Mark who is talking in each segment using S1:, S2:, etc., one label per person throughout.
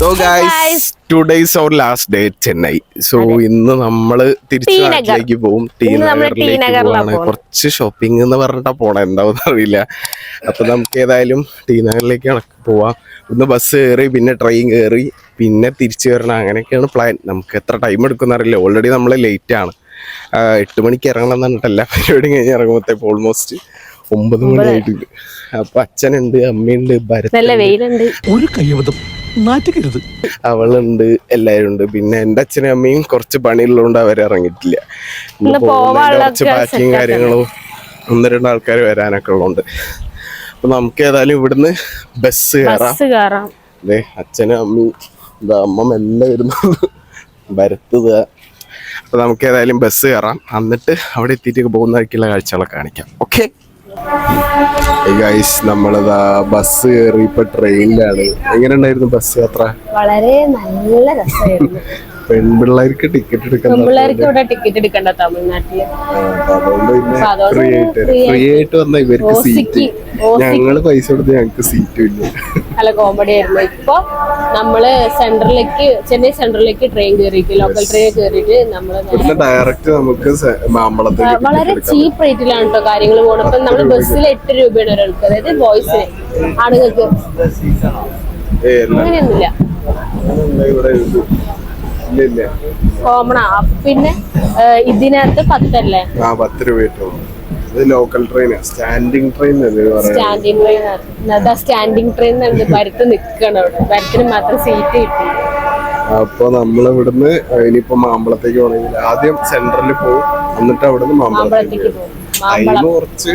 S1: So guys two days our last day Chennai so ഇന്ന് നമ്മൾ തിരിച്ചു. നാട്ടിലേക്ക് പോകും ടീ നഗറിലേക്ക്
S2: നഗറിലാ
S1: പോവാണ്. കുറച്ച് ഷോപ്പിംഗ് എന്ന് പറഞ്ഞിട്ടാ പോണേ. എന്താവും അറിയില്ല. അപ്പൊ നമുക്ക് ഏതായാലും ടീ നഗറിലേക്ക് പോവാം. ഒന്ന് ബസ് കയറി പിന്നെ ട്രെയിൻ കയറി പിന്നെ തിരിച്ചു വരണം. അങ്ങനെയൊക്കെയാണ് പ്ലാൻ നമുക്ക് എത്ര ടൈം എടുക്കുന്ന അറിയില്ല. ഓൾറെഡി നമ്മൾ ലേറ്റ് ആണ്. എട്ട് മണിക്ക് ഇറങ്ങണം എന്ന് പറഞ്ഞിട്ട് എല്ലാ പരിപാടിയും കഴിഞ്ഞ് ഇറങ്ങുമ്പോഴത്തേക്ക് ഓൾമോസ്റ്റ് ഒമ്പത് മണി ആയിട്ടുണ്ട് അപ്പൊ അച്ഛനുണ്ട് അമ്മയുണ്ട് ഭരത്
S2: നല്ല വെയിലുണ്ട്.
S3: ഒരു കയ്യബദ്ധം നാറ്റുകരുത്.
S1: അവളുണ്ട് എല്ലാരും ഉണ്ട്. പിന്നെ എന്റെ അച്ഛനും അമ്മയും കുറച്ച് പണിയുള്ളതുകൊണ്ട് അവരെ ഇറങ്ങിയിട്ടില്ല. കുറച്ച് പാക്കിങ് കാര്യങ്ങളും ഒന്ന് രണ്ട് ആൾക്കാർ വരാനൊക്കെ ഉള്ളതുകൊണ്ട്. അപ്പൊ നമുക്ക് ഏതായാലും ഇവിടുന്ന് ബസ് കയറാം അതെ അച്ഛനും അമ്മയും ഇതാ അമ്മ മെല്ലെ വരുന്നു വരത്തുക. അപ്പൊ നമുക്ക് ഏതായാലും ബസ് കയറാം എന്നിട്ട് അവിടെ എത്തിയിട്ട് പോകുന്ന വഴിക്കുള്ള കാഴ്ചകളൊക്കെ കാണിക്കാം. ഓക്കെ ഗൈസ് നമ്മളിതാ ബസ് കയറി ഇപ്പൊ ട്രെയിനിലാണ് എങ്ങനെ ഉണ്ടായിരുന്നു ബസ് യാത്ര?
S2: വളരെ നല്ല രസമായിരുന്നു
S1: പെൺപിള്ളേർക്ക് ടിക്കറ്റ് എടുക്കാൻ
S2: ഇവിടെ ടിക്കറ്റ് എടുക്കണ്ട
S1: തമിഴ്നാട്ടിൽ. അതുകൊണ്ട് വന്ന ഇവർക്ക് സീറ്റ് ഞങ്ങൾ പൈസ കൊടുത്ത് ഞങ്ങക്ക് സീറ്റ് ഇല്ല.
S2: നല്ല കോമഡി ആയിരുന്നു. ഇപ്പൊ നമ്മൾ സെൻട്രലിലേക്ക് ചെന്നൈ സെൻട്രലിലേക്ക് ട്രെയിൻ കയറിയിട്ട് ലോക്കൽ ട്രെയിൻ കയറിയിട്ട്
S1: നമ്മൾ ഡയറക്റ്റ് നമുക്ക്
S2: വളരെ ചീപ്പ് റേറ്റിലാണ് കേട്ടോ കാര്യങ്ങൾ പോകണം അപ്പൊ നമ്മൾ ബസ്സിൽ എട്ട് രൂപയാണ് ഒരാൾക്ക്. അതായത് ബോയ്സിന് ആണുങ്ങൾക്ക്. അങ്ങനെയൊന്നുമില്ല. കോമണാ പിന്നെ ഇതിനകത്ത് പത്തല്ലേ?
S1: ആ പത്ത് രൂപ ഇത് local train standing train
S2: standing train അതാ സ്റ്റാൻഡിങ് ട്രെയിൻ ഉണ്ട് ഭരത്ത് നിക്കണം അവിടെ. ഭരത്തിന് മാത്രം സീറ്റ് കിട്ടി.
S1: അപ്പൊ നമ്മൾ ഇവിടുന്ന് ഇനിയിപ്പോ മാമ്പളത്തേക്ക് പോകണമെങ്കിൽ ആദ്യം സെന്ററിൽ പോകും എന്നിട്ട് അവിടുന്ന് മാമ്പളത്തേക്ക്
S2: പോകും
S1: ടൈം കുറച്ച്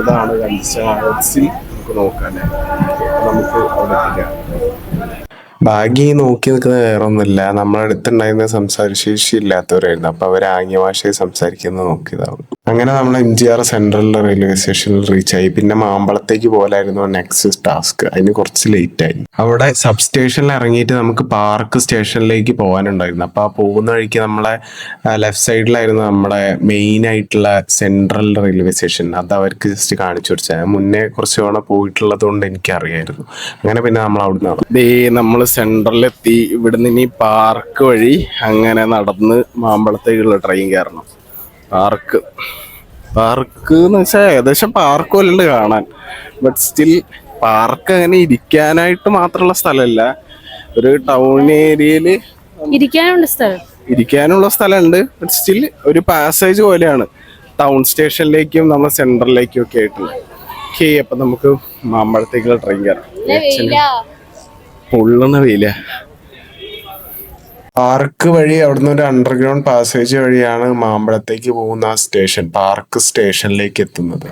S1: ഇതാണ് കൺസ്റ്റിൽ നമുക്ക് നോക്കാല്ലേ നമുക്ക് അവിടെ എത്തിക്കാം. ഭാഗ്യം നോക്കി നിൽക്കുന്നത് വേറെ ഒന്നുമില്ല നമ്മളെ അടുത്തുണ്ടായിരുന്ന സംസാരശേഷി ഇല്ലാത്തവരായിരുന്നു അപ്പൊ അവർ ആംഗ്യ ഭാഷയെ സംസാരിക്കുന്നത് നോക്കിയതാവും. അങ്ങനെ നമ്മൾ എം ജി ആർ സെൻട്രലിലെ റെയിൽവേ സ്റ്റേഷനിൽ റീച്ച് ആയി പിന്നെ മാമ്പളത്തേക്ക് പോലായിരുന്നു നെക്സ്റ്റ് ടാസ്ക്. അതിന് കുറച്ച് ലേറ്റ് ആയി അവിടെ സബ് സ്റ്റേഷനിൽ ഇറങ്ങിയിട്ട് നമുക്ക് പാർക്ക് സ്റ്റേഷനിലേക്ക് പോകാനുണ്ടായിരുന്നു. അപ്പൊ ആ പോകുന്ന വഴിക്ക് നമ്മളെ ലെഫ്റ്റ് സൈഡിലായിരുന്നു നമ്മുടെ മെയിൻ ആയിട്ടുള്ള സെൻട്രൽ റെയിൽവേ സ്റ്റേഷൻ. അത് അവർക്ക് ജസ്റ്റ് കാണിച്ചു കൊടുത്തത്. മുന്നേ കുറച്ച് തവണ പോയിട്ടുള്ളത് കൊണ്ട് എനിക്ക് അറിയായിരുന്നു അങ്ങനെ പിന്നെ നമ്മൾ അവിടെ നടന്നു. നമ്മൾ സെൻട്രലിലെത്തി ഇവിടുന്ന് ഇനി പാർക്ക് വഴി അങ്ങനെ നടന്ന് മാമ്പളത്തേക്കുള്ള ട്രെയിൻ കയറണം. പാർക്ക്. പാർക്ക് എന്ന് വെച്ചാൽ ഏകദേശം പാർക്ക് പോലുണ്ട് കാണാൻ. ബട്ട് സ്റ്റിൽ പാർക്ക് അങ്ങനെ ഇരിക്കാനായിട്ട് മാത്രമുള്ള സ്ഥലമല്ല. ഒരു ടൗൺ ഏരിയയിൽ
S2: ഇരിക്കാനുണ്ട് സ്ഥലം.
S1: ഇരിക്കാനുള്ള സ്ഥലമുണ്ട്. ബട്ട് സ്റ്റിൽ ഒരു പാസേജ് പോലെയാണ്. ടൗൺ സ്റ്റേഷനിലേക്കും നമ്മൾ സെൻട്രലിലേക്കും ഒക്കെ ആയിട്ടുള്ളത് ഓക്കെ അപ്പം നമുക്ക് മാമ്പഴത്തേക്കുള്ള ട്രെയിൻ കയറാം. പൊള്ളുന്ന വെയില. പാർക്ക് വഴി അവിടുന്ന് ഒരു അണ്ടർഗ്രൗണ്ട് പാസേജ് വഴിയാണ് മാമ്പഴത്തേക്ക് പോകുന്ന ആ സ്റ്റേഷൻ പാർക്ക് സ്റ്റേഷനിലേക്ക് എത്തുന്നത്.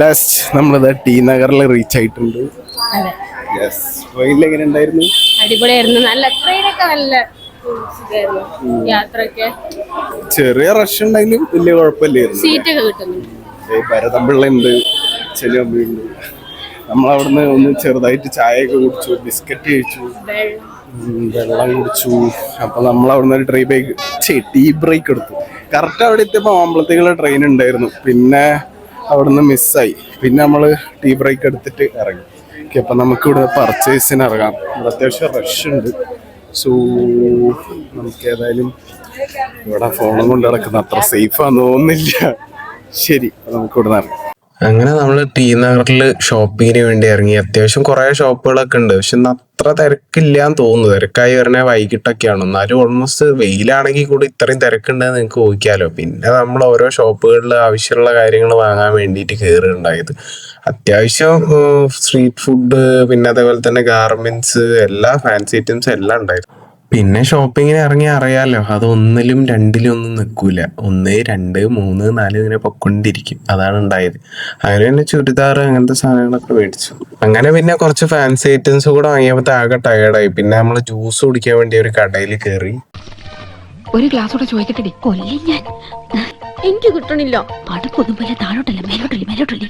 S1: ലാസ്റ്റ് നമ്മളിത് ടി നഗറിൽ റീച്ച് ആയിട്ടുണ്ട്.
S2: അതെ.
S1: യെസ് ട്രെയിനിൽ എങ്ങനെ ഉണ്ടായിരുന്നു?
S2: അടിപൊളിയായിരുന്നു. നല്ല ട്രെയിനൊക്കെ നല്ല യാത്രയൊക്കെ.
S1: ചെറിയ റഷ് ഉണ്ടെങ്കിലും വലിയ കുഴപ്പമില്ലായിരുന്നു.
S2: സീറ്റൊക്കെ
S1: ഭരതമ്പിള്ള ഉണ്ട് ചെലുമ്പുണ്ട് നമ്മളവിടുന്ന് ഒന്ന് ചെറുതായിട്ട് ചായയൊക്കെ കുടിച്ചു ബിസ്ക്കറ്റ് കഴിച്ചു
S2: വെള്ളം
S1: കുടിച്ചു. അപ്പൊ നമ്മൾ അവിടുന്ന് ഒരു ട്രീ ബ്രേക്ക് ടീ ബ്രേക്ക് എടുത്തു. കറക്റ്റ് അവിടെ എത്തിയപ്പോൾ മാമ്പളത്തേക്കുള്ള ട്രെയിൻ ഉണ്ടായിരുന്നു. പിന്നെ അവിടുന്ന് മിസ്സായി പിന്നെ നമ്മൾ ടീ ബ്രേക്ക് എടുത്തിട്ട് ഇറങ്ങി. ഓക്കെ അപ്പൊ നമുക്ക് ഇവിടെ പർച്ചേസിന് ഇറങ്ങാം. ഇവിടെ അത്യാവശ്യം റഷ് ഉണ്ട്. സോ നമുക്ക് ഏതായാലും ഇവിടെ ഫോണും കൊണ്ട് നടക്കുന്ന അത്ര സേഫ് ആണെന്ന് തോന്നുന്നില്ല. ശരി നമുക്ക് ഇവിടെ നിന്ന് ഇറങ്ങാം. അങ്ങനെ നമ്മൾ ടി നഗറിൽ ഷോപ്പിങ്ങിന് വേണ്ടി ഇറങ്ങി. അത്യാവശ്യം കുറേ ഷോപ്പുകളൊക്കെ ഉണ്ട്. പക്ഷെ ഇന്ന് അത്ര തിരക്കില്ലാന്ന് തോന്നുന്നു. തിരക്കായി വരണ വൈകിട്ടൊക്കെയാണ്. എന്നാലും ഓൾമോസ്റ്റ് വെയിലാണെങ്കിൽ കൂടി ഇത്രയും തിരക്കുണ്ടെന്ന് നിങ്ങൾക്ക് ഊഹിക്കാലോ. പിന്നെ നമ്മൾ ഓരോ ഷോപ്പുകളിൽ ആവശ്യമുള്ള കാര്യങ്ങൾ വാങ്ങാൻ വേണ്ടിയിട്ട് കയറുണ്ടായത് അത്യാവശ്യം സ്ട്രീറ്റ് ഫുഡ് പിന്നെ അതേപോലെ തന്നെ ഗാർമെന്റ്സ് എല്ലാ ഫാൻസി ഐറ്റംസ് എല്ലാം ഉണ്ടായിരുന്നു. പിന്നെ ഷോപ്പിങ്ങിന് ഇറങ്ങി അറിയാലോ അത് ഒന്നിലും രണ്ടിലും ഒന്നും നിൽക്കൂല. ഒന്ന് രണ്ട് മൂന്ന് നാല് ഇങ്ങനെ പൊക്കൊണ്ടിരിക്കും. അതാണ് ഉണ്ടായത്. അങ്ങനെ തന്നെ ചുരിദാർ അങ്ങനത്തെ സാധനങ്ങളൊക്കെ മേടിച്ചു. അങ്ങനെ പിന്നെ കുറച്ച് ഫാൻസി ഐറ്റംസ് കൂടെ വാങ്ങിയപ്പോൾ ആകെ ടയർഡായി പിന്നെ നമ്മൾ ജ്യൂസ് കുടിക്കാൻ വേണ്ടി ഒരു കടയിൽ കയറി
S4: ഒരു ഗ്ലാസ് കൂടെ ചോദിക്കട്ടെ കൊല്ലി ഞാൻ.
S2: എനിക്ക് കിട്ടണില്ല.
S4: പോലെ താഴോട്ടല്ല മേലോട്ടല്ലേ മേലോട്ടല്ലേ?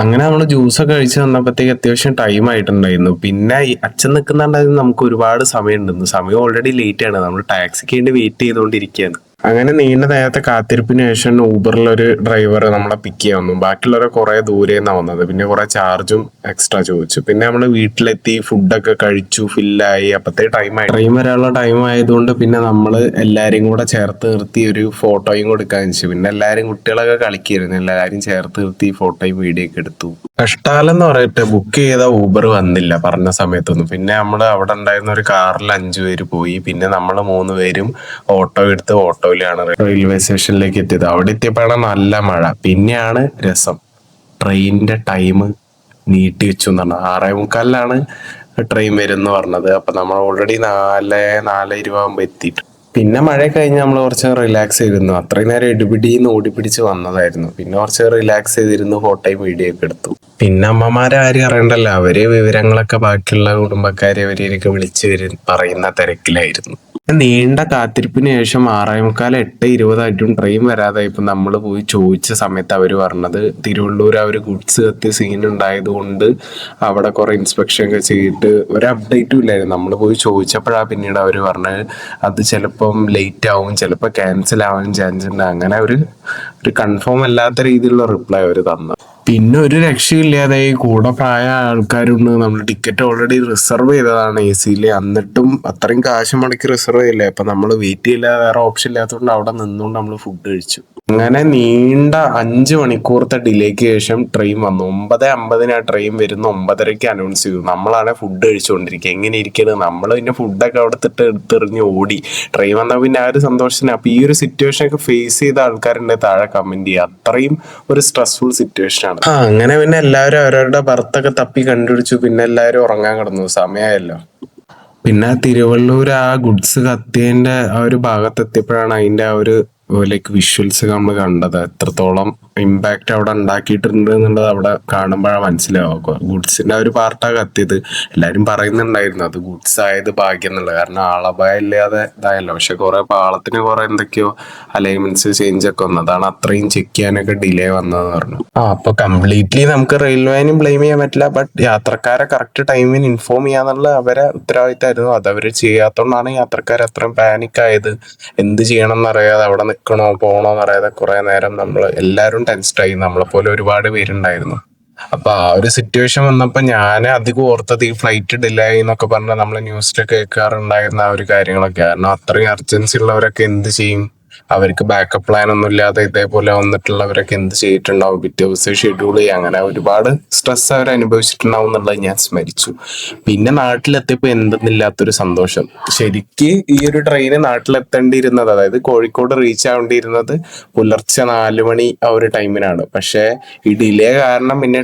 S1: അങ്ങനെ നമ്മൾ ജ്യൂസൊക്കെ കഴിച്ച് വന്നപ്പോഴത്തേക്ക് അത്യാവശ്യം ടൈം ആയിട്ടുണ്ടായിരുന്നു. പിന്നെ അച്ഛൻ നിൽക്കുന്നുണ്ടായിരുന്നു നമുക്ക് ഒരുപാട് സമയം ഉണ്ടെന്ന് സമയം ഓൾറെഡി ലേറ്റ് ആണ്. നമ്മൾ ടാക്സിക്ക് വേണ്ടി വെയിറ്റ് ചെയ്തുകൊണ്ടിരിക്കുകയാണ്. അങ്ങനെ നീണ്ട നേരത്തെ കാത്തിരിപ്പിന് ശേഷം ഊബറിൽ ഒരു ഡ്രൈവർ നമ്മളെ പിക്ക് ചെയ്യാൻ വന്നു. ബാക്കിയുള്ളവരെ കുറെ ദൂരെ നിന്നാണ് വന്നത്. പിന്നെ കുറെ ചാർജും എക്സ്ട്രാ ചോദിച്ചു. പിന്നെ നമ്മൾ വീട്ടിലെത്തി ഫുഡൊക്കെ കഴിച്ചു ഫില്ലായി അപ്പത്തെ ടൈം ആയി. ട്രെയിൻ വരാനുള്ള ടൈം ആയതുകൊണ്ട് പിന്നെ നമ്മൾ എല്ലാരെയും കൂടെ ചേർത്ത് നിർത്തി ഒരു ഫോട്ടോയും കൊടുക്കാൻ വെച്ചു. പിന്നെ എല്ലാരും കുട്ടികളൊക്കെ കളിക്കായിരുന്നു. എല്ലാവരും ചേർത്ത് നിർത്തി ഫോട്ടോയും വീഡിയോ ഒക്കെ എടുത്തു. കഷ്ടാലം എന്ന് പറയട്ടെ ബുക്ക് ചെയ്ത ഊബർ വന്നില്ല പറഞ്ഞ സമയത്തൊന്നും. പിന്നെ നമ്മൾ അവിടെ ഉണ്ടായിരുന്ന ഒരു കാറിൽ അഞ്ചു പേര് പോയി. പിന്നെ നമ്മൾ മൂന്ന് പേരും ഓട്ടോ എടുത്ത് ഓട്ടോയിലാണ് റെയിൽവേ സ്റ്റേഷനിലേക്ക് എത്തിയത്. അവിടെ എത്തിയപ്പോഴാണ് നല്ല മഴ. പിന്നെയാണ് രസം. ട്രെയിനിന്റെ ടൈം നീട്ടി വെച്ചു എന്നാണ് ആറേ മുക്കാലിലാണ് ട്രെയിൻ വരും എന്ന് പറഞ്ഞത്. അപ്പൊ നമ്മൾ ഓൾറെഡി നാല് നാല് ഇരുപതാകുമ്പോ എത്തിയിട്ട്. പിന്നെ മഴ കഴിഞ്ഞ് നമ്മൾ കുറച്ച് റിലാക്സ് ചെയ്തിരുന്നു. അത്രയും നേരം ഇടിപിടിന്ന് ഓടിപ്പിടിച്ച് വന്നതായിരുന്നു. പിന്നെ കുറച്ച് റിലാക്സ് ചെയ്തിരുന്നു ഫോട്ടോയും വീഡിയോ ഒക്കെ എടുത്തു. പിന്നെ അമ്മമാരെ ആരും അറിയണ്ടല്ലോ. അവരെ വിവരങ്ങളൊക്കെ ബാക്കിയുള്ള കുടുംബക്കാരെ അവരെയൊക്കെ വിളിച്ച് വരും പറയുന്ന തിരക്കിലായിരുന്നു. നീണ്ട കാത്തിരിപ്പിന് ശേഷം ആറേ മുക്കാൽ എട്ട് ഇരുപതായിട്ടും ട്രെയിൻ വരാതെ ഇപ്പം നമ്മൾ പോയി ചോദിച്ച സമയത്ത് അവർ പറഞ്ഞത് തിരുവള്ളൂർ ആ ഒരു ഗുഡ്സ് കത്തിയ സീൻ ഉണ്ടായത് കൊണ്ട് അവിടെ കുറേ ഇൻസ്പെക്ഷൻ ഒക്കെ ചെയ്തിട്ട് ഒരു അപ്ഡേറ്റും ഇല്ലായിരുന്നു. നമ്മൾ പോയി ചോദിച്ചപ്പോഴാണ് പിന്നീട് അവർ പറഞ്ഞത് അത് ചിലപ്പം ലേറ്റ് ആവും ചിലപ്പോൾ ക്യാൻസൽ ആവാൻ ചാൻസ് ഉണ്ട്. അങ്ങനെ ഒരു ഒരു കൺഫേം അല്ലാത്ത രീതിയിലുള്ള റിപ്ലൈ അവർ തന്നു. പിന്നെ ഒരു രക്ഷയില്ലാതെ കൂടെ പ്രായ ആൾക്കാരുണ്ട്. നമ്മൾ ടിക്കറ്റ് ഓൾറെഡി റിസർവ് ചെയ്തതാണ്. എ സിയിൽ എന്നിട്ടും അത്രയും കാശ് മുടക്കി റിസർവ് ചെയ്യില്ലേ. അപ്പൊ നമ്മൾ വെയിറ്റ് ചെയ്യില്ല വേറെ ഓപ്ഷൻ ഇല്ലാത്തതുകൊണ്ട് അവിടെ നിന്നുകൊണ്ട് നമ്മൾ ഫുഡ് കഴിച്ചു. അങ്ങനെ നീണ്ട അഞ്ച് മണിക്കൂറത്തെ ഡിലേക്ക് ശേഷം ട്രെയിൻ വന്നു. ഒമ്പത് അമ്പതിന് ആ ട്രെയിൻ വരുന്ന ഒമ്പതരയ്ക്ക് അനൗൺസ് ചെയ്തു. നമ്മളാണ് ഫുഡ് കഴിച്ചുകൊണ്ടിരിക്കുക എങ്ങനെ ഇരിക്കരുത് നമ്മൾ പിന്നെ ഫുഡൊക്കെ അവിടെ തിട്ട് എടുത്തെറിഞ്ഞ് ഓടി. ട്രെയിൻ വന്നാൽ പിന്നെ ആ ഒരു സന്തോഷത്തിന് അപ്പൊ ഈ ഒരു സിറ്റുവേഷൻ ഒക്കെ ഫേസ് ചെയ്ത ആൾക്കാരുണ്ട് താഴെ കമന്റ് ചെയ്യുക. അത്രയും ഒരു സ്ട്രെസ്ഫുൾ സിറ്റുവേഷൻ ആണ്. ആ അങ്ങനെ പിന്നെ എല്ലാവരും അവരവരുടെ ഭർത്തൊക്കെ തപ്പി കണ്ടുപിടിച്ചു. പിന്നെ എല്ലാവരും ഉറങ്ങാൻ കിടന്നു. സമയമായല്ലോ പിന്നെ തിരുവള്ളൂർ ആ ഗുഡ്സ് കത്തിയതിന്റെ ആ ഒരു ഭാഗത്ത് എത്തിയപ്പോഴാണ് അതിന്റെ ആ ഒരു ലൈക്ക് വിഷ്വൽസ് നമ്മൾ കണ്ടത്. എത്രത്തോളം ഇമ്പാക്റ്റ് അവിടെ ഉണ്ടാക്കിയിട്ടുണ്ട് എന്നുള്ളത് അവിടെ കാണുമ്പോഴാണ് മനസ്സിലാവുക. ഗുഡ്സിന്റെ ഒരു പാർട്ടാണ് കത്തിയത്. എല്ലാവരും പറയുന്നുണ്ടായിരുന്നു അത് ഗുഡ്സ് ആയത് ഭാഗ്യം എന്നുള്ളത്. കാരണം ആളപായ ഇല്ലാതെ ഇതായല്ലോ. പക്ഷെ കുറെ പാളത്തിന് കുറെ എന്തൊക്കെയോ അലൈൻമെന്റ്സ് ചേഞ്ച് ഒക്കെ വന്നു. അതാണ് അത്രയും ചെക്ക് ചെയ്യാനൊക്കെ ഡിലേ വന്നതെന്ന് പറഞ്ഞു. ആ അപ്പൊ കംപ്ലീറ്റ്ലി നമുക്ക് റെയിൽവേനും ബ്ലെയിം ചെയ്യാൻ പറ്റില്ല. ബട്ട് യാത്രക്കാരെ കറക്റ്റ് ടൈമിന് ഇൻഫോം ചെയ്യാന്നുള്ള അവരെ ഉത്തരവാദിത്തമായിരുന്നു. അത് അവർ ചെയ്യാത്തോണ്ടാണ് യാത്രക്കാർ അത്രയും പാനിക് ആയത്. എന്ത് ചെയ്യണം എന്നറിയാതെ അവിടെ നിൽക്കണോ പോണോ എന്നറിയാതെ കുറെ നേരം നമ്മൾ എല്ലാവരും ടെൻസ്ഡായി നമ്മളെ പോലെ ഒരുപാട് പേരുണ്ടായിരുന്നു. അപ്പൊ ആ ഒരു സിറ്റുവേഷൻ വന്നപ്പോ ഞാൻ അധികം ഓർത്തത് ഈ ഫ്ലൈറ്റ് ഡിലേ എന്നൊക്കെ പറഞ്ഞാൽ നമ്മൾ ന്യൂസിലൊക്കെ കേൾക്കാറുണ്ടായിരുന്ന ആ ഒരു കാര്യങ്ങളൊക്കെ. കാരണം അത്രയും അർജൻസി ഉള്ളവരൊക്കെ എന്ത് ചെയ്യും? അവർക്ക് ബാക്കപ്പ് പ്ലാൻ ഒന്നും ഇല്ലാതെ ഇതേപോലെ വന്നിട്ടുള്ളവരൊക്കെ എന്ത് ചെയ്തിട്ടുണ്ടാവും? പിറ്റേ ദിവസം ഷെഡ്യൂൾ ചെയ്യുക അങ്ങനെ ഒരുപാട് സ്ട്രെസ് അവർ അനുഭവിച്ചിട്ടുണ്ടാവും എന്നുള്ളത് ഞാൻ സ്മരിച്ചു. പിന്നെ നാട്ടിലെത്തിയപ്പോൾ എന്തെന്നില്ലാത്തൊരു സന്തോഷം. ശരിക്ക് ഈ ഒരു ട്രെയിന് നാട്ടിലെത്തേണ്ടിയിരുന്നത് അതായത് കോഴിക്കോട് റീച്ച് ആവേണ്ടിയിരുന്നത് പുലർച്ചെ നാല് മണി ആ ഒരു ടൈമിനാണ് പക്ഷേ ഈ ഡിലേ കാരണം പിന്നെ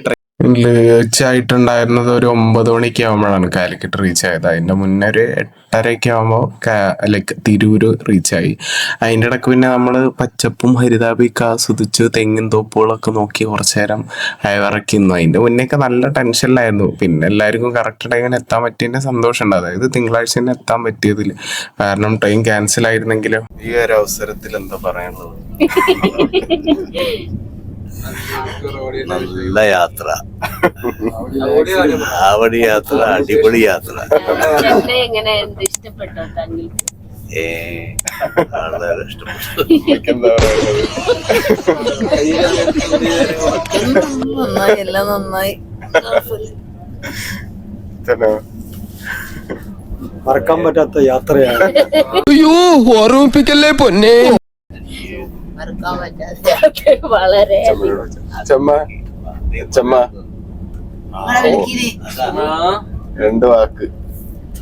S1: ആയിട്ടുണ്ടായിരുന്നത് ഒരു ഒമ്പത് മണിക്ക് ആകുമ്പോഴാണ് കാലിക്കറ്റ് റീച്ച് ആയത്. അതിന്റെ മുന്നേ ഒരു എട്ടരയ്ക്ക് ആകുമ്പോൾ ലൈക്ക് തിരൂര് ആയി. അതിന്റെ ഇടയ്ക്ക് പിന്നെ നമ്മൾ പച്ചപ്പും ഹരിതാപിയൊക്കെ ആസ്വദിച്ച് തെങ്ങും തോപ്പുകളൊക്കെ നോക്കി കുറച്ചു നേരം അയവിറക്കിന്നു അതിന്റെ മുന്നേയൊക്കെ നല്ല ടെൻഷനിലായിരുന്നു പിന്നെ എല്ലാവർക്കും കറക്റ്റ് ടൈമിന് എത്താൻ പറ്റിയതിന്റെ സന്തോഷമുണ്ട്. അതായത് തിങ്കളാഴ്ച തന്നെ എത്താൻ പറ്റിയതിൽ കാരണം ട്രെയിൻ ക്യാൻസൽ ആയിരുന്നെങ്കിലും ഈ ഒരു അവസരത്തിൽ എന്താ പറയാനുള്ളത്?
S5: നല്ല യാത്ര. ആവടി യാത്ര അടിപൊളി യാത്ര.
S2: ഇഷ്ടപ്പെട്ടോ
S5: ഏ വളരെ
S6: നന്നായി എല്ലാം നന്നായി
S7: മറക്കാൻ പറ്റാത്ത യാത്രയാണ്.
S3: അയ്യോ ഓർമ്മിപ്പിക്കല്ലേ പൊന്നെ?
S6: മറക്കാൻ പറ്റാത്ത
S2: വളരെ
S8: ചെമ്മ. ചെമ്മ. രണ്ട് വാക്ക്.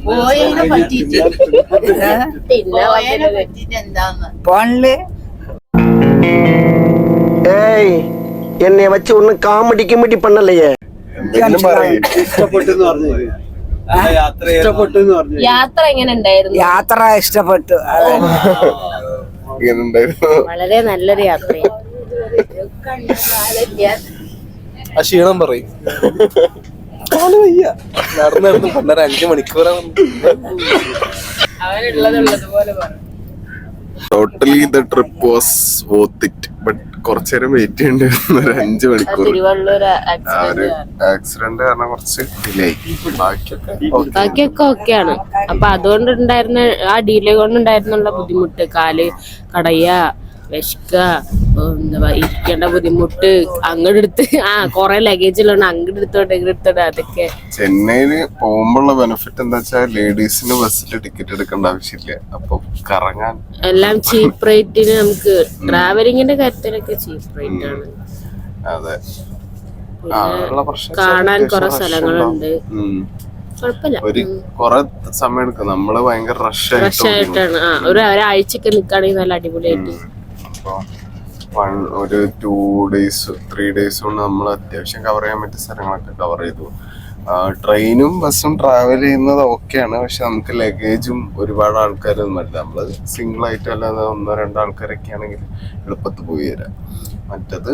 S6: പോയതിനെ പറ്റിട്ട് പോയതിനെ പറ്റിട്ട് എന്താന്ന്.
S8: പോണിൽ
S7: ഏയ് എന്നെ വെച്ച് ഒന്ന് കാമഡി കിമഡി പണ്ണല്ലയേ
S2: യാത്ര എങ്ങനെ ഉണ്ടായിരുന്നു?
S6: യാത്ര ഇഷ്ടപ്പെട്ടു
S2: വളരെ നല്ലൊരു യാത്രയാണ്
S9: ആ ക്ഷീണം പറയും. കാൽ വയ്യ. നടന്ന് നടന്ന് പണ്ടര അഞ്ചു മണിക്കൂറാണ്
S2: അവനുള്ളത് ഉള്ളത് പോലെ പറഞ്ഞു
S8: totally the trip was worth it but
S1: കുറച്ചു നേരം വെയിറ്റ് ചെയ്യേണ്ടി വരുന്ന ഒരു അഞ്ചു മണിക്കൂർ.
S2: തിരുവള്ളൂർ
S1: ആ ഒരു
S2: ആക്സിഡന്റ്
S1: കാരണം കുറച്ച് ഡിലേ ബാക്കിയൊക്കെ ഓക്കെ
S2: ബാക്കിയൊക്കെ ഓക്കെയാണ് അപ്പൊ അതുകൊണ്ട് ഉണ്ടായിരുന്ന ആ ഡിലേ കൊണ്ട് ഉണ്ടായിരുന്നുള്ള ബുദ്ധിമുട്ട് കാൽ കടയ വിശക്ക. എന്താ ഇരിക്കേണ്ട ബുദ്ധിമുട്ട്. അങ്ങോട്ട് എടുത്ത് ആ കൊറേ ലഗേജിലുണ്ട് അങ്ങോട്ട് എടുത്തോണ്ട് ഇങ്ങോട്ട് എടുത്തോണ്ട് അതൊക്കെ.
S1: ചെന്നൈയിൽ പോകുമ്പോഴുള്ള ബെനിഫിറ്റ് എന്താ വെച്ചാൽ ലേഡീസിന് ബസ്സിൽ ടിക്കറ്റ് എടുക്കേണ്ട ആവശ്യമില്ല അപ്പൊ കറങ്ങാൻ.
S2: എല്ലാം ചീപ്പ് റേറ്റിന് നമുക്ക് ട്രാവലിംഗിന്റെ കാര്യത്തിലൊക്കെ ചീപ്പ് റേറ്റ് ആണ്.
S1: അതെ.
S2: കാണാൻ കുറെ സ്ഥലങ്ങളുണ്ട്.
S1: ഒരു കൊറേ സമയം എടുക്കും. നമ്മൾ ഭയങ്കര റഷ്
S2: ആയിട്ടാണ്. ഒരു ഒരാഴ്ചക്ക് നിക്കാണെങ്കിൽ നല്ല അടിപൊളിയായിട്ട്.
S1: അപ്പൊ വൺ ഒരു ടു ഡേയ്സ് ത്രീ ഡേയ്സ് കൊണ്ട് നമ്മൾ അത്യാവശ്യം കവർ ചെയ്യാൻ പറ്റിയ സ്ഥലങ്ങളൊക്കെ കവർ ചെയ്തു. ട്രെയിനും ബസ്സും ട്രാവൽ ചെയ്യുന്നത് ഓക്കെയാണ് പക്ഷെ നമുക്ക് ലഗേജും ഒരുപാട് ആൾക്കാരൊന്നും അല്ല നമ്മൾ അല്ലാതെ ഒന്നോ രണ്ടോ ആൾക്കാരൊക്കെ ആണെങ്കിൽ എളുപ്പത്തിൽ പോയി തരാം മറ്റത്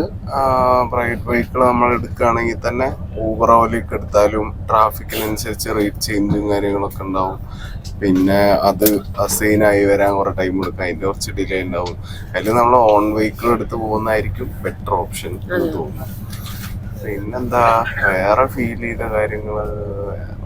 S1: പ്രൈവറ്റ് വെഹിക്കിൾ നമ്മൾ എടുക്കുകയാണെങ്കിൽ തന്നെ ഊബർ ഓലയൊക്കെ എടുത്താലും ട്രാഫിക്കിനനുസരിച്ച് റേറ്റ് ചേഞ്ചും കാര്യങ്ങളൊക്കെ ഉണ്ടാവും. പിന്നെ അത് അസൈനായി വരാൻ കുറെ ടൈം എടുക്കും. അതിന്റെ കുറച്ച് ഡിലേ ഉണ്ടാവും. അതിൽ നമ്മൾ ഓൺ വെഹിക്കിൾ എടുത്ത് പോകുന്നതായിരിക്കും ബെറ്റർ ഓപ്ഷൻ എന്ന് തോന്നുന്നു. പിന്നെന്താ? വേറെ ഫീൽ ചെയ്ത കാര്യങ്ങൾ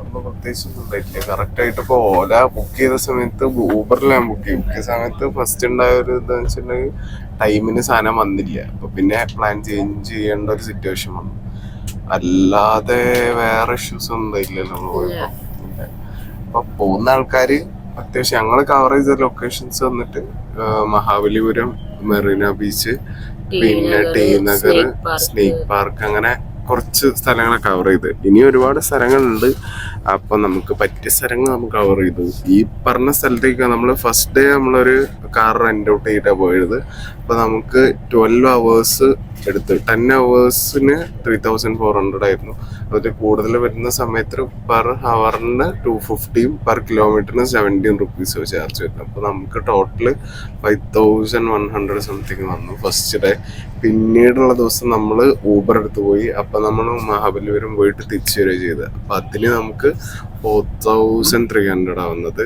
S1: ഒന്നും പ്രത്യേകിച്ചൊന്നും ഉണ്ടായിട്ടില്ല കറക്റ്റ് ആയിട്ട് ഇപ്പോൾ ഓല ബുക്ക് ചെയ്ത സമയത്ത് ഊബറിൽ ഞാൻ ബുക്ക് ചെയ്യും. ബുക്ക് ചെയ്ത സമയത്ത് ഫസ്റ്റ് ഉണ്ടായ ഒരു ഇതെന്ന് വെച്ചിട്ടുണ്ടെങ്കിൽ ടൈമിന് സാധനം വന്നില്ല. അപ്പൊ പിന്നെ പ്ലാൻ ചേഞ്ച് ചെയ്യേണ്ട ഒരു സിറ്റുവേഷൻ വന്നു. അല്ലാതെ വേറെ ഇഷ്യൂസ് ഒന്നും ഇല്ലല്ലോ പോയപ്പോ. അപ്പൊ പോകുന്ന ആൾക്കാര് അത്യാവശ്യം ഞങ്ങൾ കവർ ചെയ്ത ലൊക്കേഷൻസ് വന്നിട്ട് മഹാബലിപുരം മെറീന ബീച്ച് പിന്നെ ടി നഗർ
S2: സ്നേക്ക് പാർക്ക്
S1: അങ്ങനെ കുറച്ച് സ്ഥലങ്ങളെ കവർ ചെയ്ത്. ഇനി ഒരുപാട് സ്ഥലങ്ങളുണ്ട്. അപ്പൊ നമുക്ക് പറ്റിയ സ്ഥലങ്ങൾ നമുക്ക് കവർ ചെയ്തു. ഈ പറഞ്ഞ സ്ഥലത്തേക്ക് നമ്മൾ ഫസ്റ്റ് ഡേ നമ്മളൊരു കാർ റെന്റ് ഔട്ട് ചെയ്തിട്ടാണ് പോയത്. അപ്പൊ നമുക്ക് ട്വൽവ് അവേഴ്സ് എടുത്ത് ടെൻ അവേഴ്സിന് ത്രീ തൗസൻഡ് ഫോർ ഹൺഡ്രഡ് ആയിരുന്നു. അതിൽ കൂടുതൽ വരുന്ന സമയത്ത് പെർ ഹവറിന് ടു ഫിഫ്റ്റിയും പെർ കിലോമീറ്ററിന് സെവന്റീൻ റുപ്പീസ് ചാർജ് വരുന്നു. അപ്പോൾ നമുക്ക് total five thousand one hundred something വന്നു ഫസ്റ്റ് ഡേ പിന്നീടുള്ള ദിവസം നമ്മൾ ഊബർ എടുത്ത് പോയി. അപ്പം നമ്മൾ മഹാബലിപുരം പോയിട്ട് തിരിച്ചു വരിക ചെയ്തത് അപ്പം അതിന് നമുക്ക് ഫോർ തൗസൻഡ് ത്രീ ഹൺഡ്രഡ് ആവുന്നത്.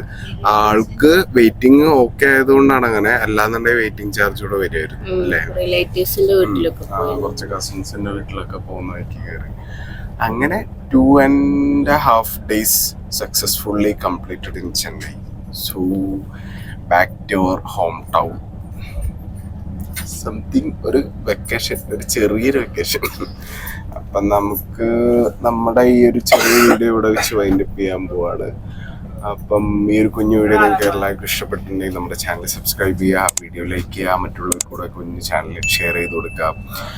S1: ആൾക്ക് വെയിറ്റിംഗ് ഓക്കെ ആയതുകൊണ്ടാണ് അങ്ങനെ. അല്ലാന്നുണ്ടെങ്കിൽ വെയിറ്റിംഗ് ചാർജ് കൂടെ വരുമായിരുന്നു അല്ലേ? കുറച്ച് കസിൻസിന്റെ വീട്ടിലൊക്കെ പോകുന്ന വഴിക്ക് കയറി അങ്ങനെ two and half days successfully completed in Chennai so back to our home town something ഒരു വെക്കേഷൻ ഒരു ചെറിയൊരു വെക്കേഷൻ അപ്പം നമുക്ക് നമ്മുടെ ഈ ഒരു ചെറിയ വീഡിയോ ഇവിടെ വെച്ച് വൈൻഡപ്പ് ചെയ്യാൻ പോവാണ്. അപ്പം ഈ ഒരു കുഞ്ഞു വീഡിയോ നിങ്ങൾക്ക് എല്ലാവർക്കും ഇഷ്ടപ്പെട്ടിട്ടുണ്ടെങ്കിൽ നമ്മുടെ ചാനൽ സബ്സ്ക്രൈബ് ചെയ്യുക വീഡിയോ ലൈക്ക് ചെയ്യുക മറ്റുള്ളവർ കൂടെ കുഞ്ഞു ചാനൽ ഷെയർ ചെയ്ത് കൊടുക്കുക.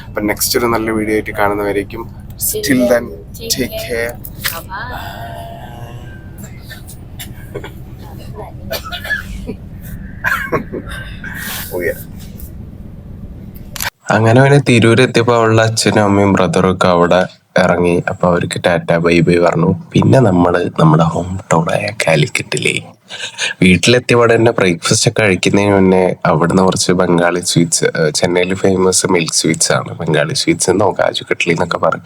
S1: അപ്പം നെക്സ്റ്റ് ഒരു നല്ല വീഡിയോ ആയിട്ട് കാണുന്നവരേക്കും സ്റ്റിൽ ദൻ ടേക്ക് കെയർ
S8: അങ്ങനെ അവന് തിരൂരെത്തിയപ്പോ അവളുടെ അച്ഛനും അമ്മയും ബ്രദറും ഒക്കെ അവിടെ ഇറങ്ങി അപ്പൊ അവർക്ക് ടാറ്റ ബൈ ബൈ പറഞ്ഞു. പിന്നെ നമ്മൾ നമ്മുടെ ഹോം ടൗൺ ആയ കാലിക്കറ്റിലെ വീട്ടിലെത്തിയവിടെ തന്നെ ബ്രേക്ക്ഫാസ്റ്റ് ഒക്കെ കഴിക്കുന്നതിന് മുന്നേ അവിടുന്ന് കുറച്ച് ബംഗാളി സ്വീറ്റ്സ് ചെന്നൈയിൽ ഫേമസ് മിൽക്ക് സ്വീറ്റ്സ് ആണ്. ബംഗാളി സ്വീറ്റ്സ് എന്നോ കാജു കട്ട്ലി എന്നൊക്കെ പറയും.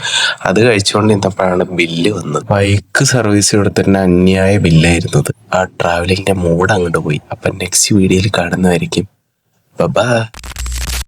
S8: അത് കഴിച്ചുകൊണ്ട് ഇന്നപ്പോഴാണ് ബില്ല് വന്നത്. ബൈക്ക് സർവീസ് കൊടുത്തിട്ട് അന്യായ ബില്ലായിരുന്നത് ആ ട്രാവലിങ്ങിന്റെ മൂഡ് അങ്ങോട്ട് പോയി. അപ്പൊ നെക്സ്റ്റ് വീഡിയോയിൽ കാണുന്നതായിരിക്കും. ബൈ